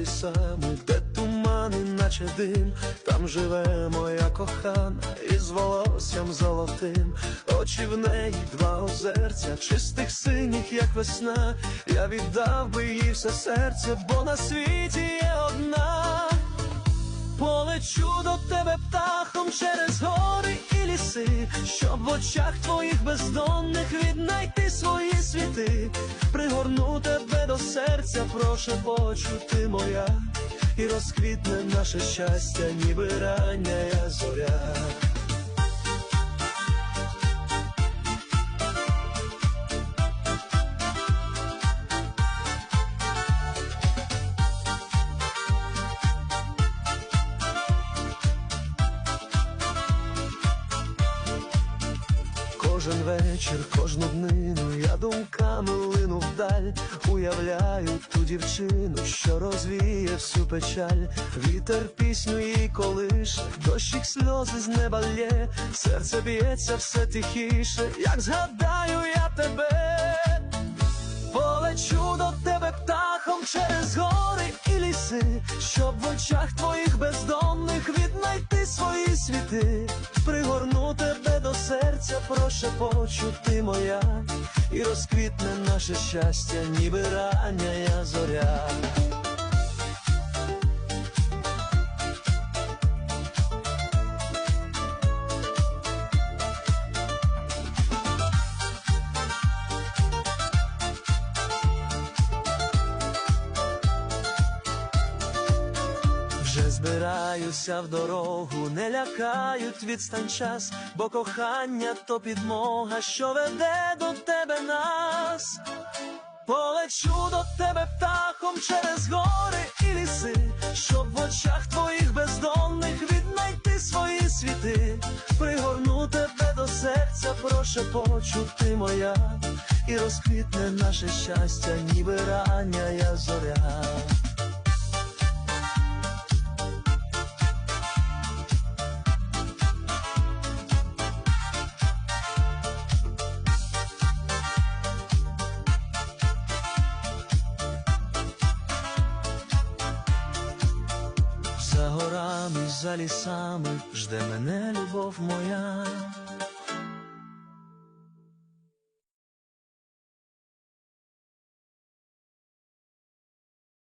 лісами, де тумани, наче дим, там живе моя кохана із волоссям золотим, очі в неї два озерця, чистих синіх, як весна. Я віддав би їй все серце, бо на світі є одна. Полечу до тебе птахом через гори і ліси, щоб в очах твоїх бездонних віднайти свої світи, пригорну тебе серця, прошепочу ти моя, і розквітне наше щастя, ніби рання зоря. Кожен вечір, кожну днину я думками лину вдаль, уявляю ту дівчину, що розвіє всю печаль, вітер пісню їй колише, дощик сльози з неба лє, серце б'ється все тихіше, як згадаю я тебе, полечу до тебе птахом через гори і ліси, щоб в очах твоїх бездонних віднайти прошепочу ти моя, і розквітне наше щастя, ніби рання зоря. Збираюся в дорогу, не лякають відстань час, бо кохання то підмога, що веде до тебе нас. Полечу до тебе птахом через гори і ліси, щоб в очах твоїх бездонних віднайти свої світи, пригорну тебе до серця, прошепочу ти моя, і розквітне наше щастя, ніби рання я зоря. Горами, за лісами жде мене любов моя.